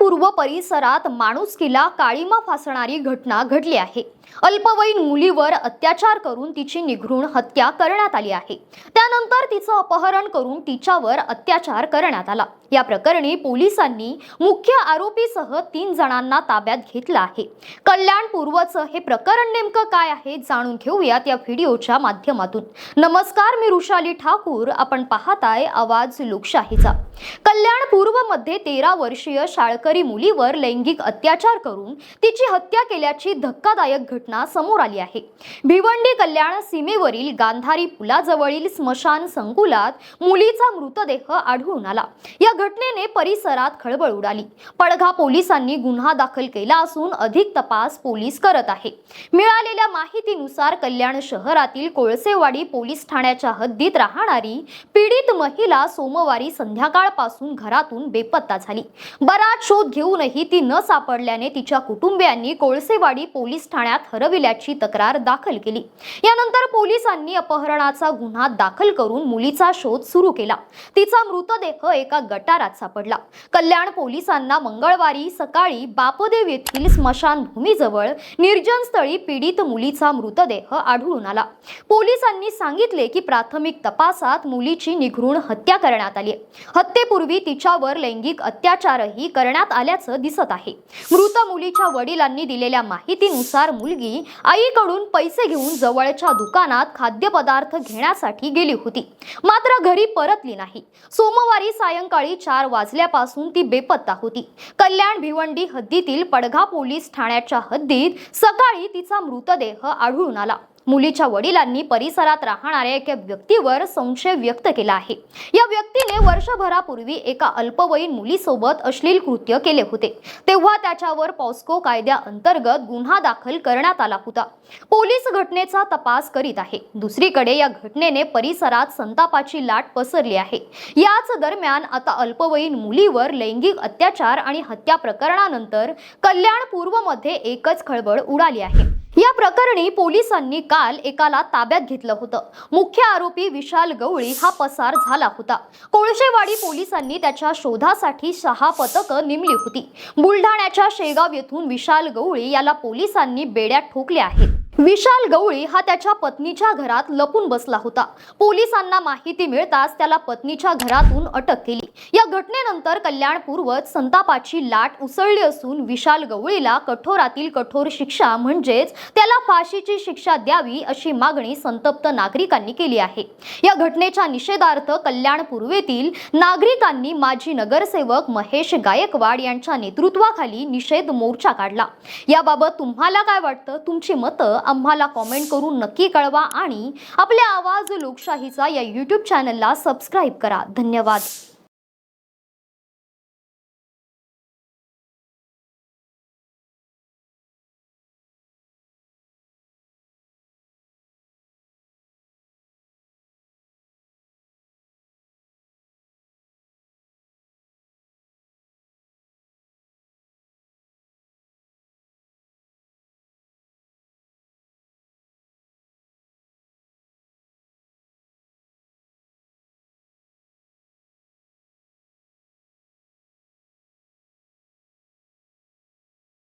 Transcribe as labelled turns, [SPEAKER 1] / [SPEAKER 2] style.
[SPEAKER 1] पूर्व परिसरात माणुसकीला काळीमा फासणारी घटना घडली आहे. अल्पवयीन मुलीवर अत्याचार करून तिची निघृण हत्या करण्यात आली आहे. त्यानंतर तिचं अपहरण करून तिच्यावर अत्याचार करण्यात आला. या प्रकरणी पोलिसांनी मुख्य आरोपीसह तीन जणांना ताब्यात घेतलं आहे. कल्याण पूर्वचं हे प्रकरण नेमकं काय आहे जाणून घेऊयात या व्हिडिओच्या माध्यमातून. नमस्कार मी रुशाली ठाकूर. आपण पाहताय आवाज लोकशाहीचा. कल्याण पूर्वमध्ये तेरा वर्षीय शाळकरी मुलीवर लैंगिक अत्याचार करून तिची हत्या केल्याची धक्कादायक घटना समोर आली आहे. भिवंडी कल्याण सीमेवरील गांधारी पुलाजवळील स्मशान संकुलात मुलीचा मृतदेह आढळून आला. या घटनेने परिसरात खळबळ उडाली. पडघा पोलिसांनी गुन्हा दाखल केला असून अधिक तपास पोलीस करत आहे. मिळालेल्या माहितीनुसार कल्याण शहरातील कोळसेवाडी पोलीस ठाण्याच्या हद्दीत राहणारी पीडित महिला सोमवारी संध्याकाळपासून घरात घरातून बेपत्ता झाली. बराच शोध घेऊनही ती न सापडल्याने तिच्या कुटुंबियांनी कोळसेवाडी पोलीस ठाण्यात हरविल्याची तक्रार दाखल केली. यानंतर पोलिसांनी अपहरणाचा गुन्हा दाखल करून मुलीचा शोध सुरू केला. तिचा मृतदेह एका गटारात सापडला. कल्याण पोलिसांना मंगळवारी सकाळी बापदेव येथील स्मशानभूमीजवळ निर्जन स्थळी पीडित मुलीचा मृतदेह आढळून आला. पोलिसांनी सांगितले की प्राथमिक तपासात मुलीची निघरून हत्या करण्यात आली हत्येपूर्वी तिच्या तिच्यावर लैंगिक अत्याचारही करण्यात आल्याचं दिसत आहे. मृत मुलीच्या वडिलांनी दिलेल्या माहितीनुसार मुलगी आईकडून पैसे घेऊन जवळच्या दुकानात खाद्यपदार्थ घेण्यासाठी गेली होती. मात्र घरी परतली नाही. सोमवारी सायंकाळी चार वाजल्यापासून ती बेपत्ता होती. कल्याण भिवंडी हद्दीतील पडघा पोलीस ठाण्याच्या हद्दीत सकाळी तिचा मृतदेह आढळून आला. मुलीच्या वडिलांनी परिसरात राहणाऱ्या एका व्यक्तीवर संशय व्यक्त केला आहे. या व्यक्तीने वर्षभरापूर्वी एका अल्पवयीन मुलीसोबत अश्लील कृत्य केले होते. तेव्हा त्याच्यावर पॉस्को कायद्याअंतर्गत गुन्हा दाखल करण्यात आला होता. पोलीस घटनेचा तपास करीत आहे. दुसरीकडे या घटनेने परिसरात संतापाची लाट पसरली आहे. याच दरम्यान आता अल्पवयीन मुलीवर लैंगिक अत्याचार आणि हत्या प्रकरणानंतर कल्याण पूर्वमध्ये एकच खळबळ उडाली आहे. या प्रकरणी पोलिसांनी काल एकाला ताब्यात घेतलं होतं. मुख्य आरोपी विशाल गवळी हा पसार झाला होता. कोळशेवाडी पोलिसांनी त्याच्या शोधासाठी सहा पथकं नेमली होती. बुलढाण्याच्या शेगाव येथून विशाल गवळी याला पोलिसांनी बेड्यात ठोकले आहेत. विशाल गवळी हा त्याच्या पत्नीच्या घरात लपून बसला होता. पोलिसांना माहिती मिळताच त्याला पत्नीच्या घरातून अटक केली. या घटनेनंतर कल्याण पूर्वत संतापाची लाट उसळली असून विशाल गवळीला कठोरातील कठोर शिक्षा म्हणजेच त्याला फाशीची शिक्षा द्यावी अशी मागणी संतप्त नागरिकांनी केली आहे. या घटनेच्या निषेधार्थ कल्याण पूर्वेतील नागरिकांनी माजी नगरसेवक महेश गायकवाड यांच्या नेतृत्वाखाली निषेध मोर्चा काढला. याबाबत तुम्हाला काय वाटतं? तुमची मतं आम्हाला कॉमेंट करून नक्की कळवा आणि आपल्या आवाज लोकशाहीचा या यूट्यूब चॅनलला सबस्क्राईब करा. धन्यवाद.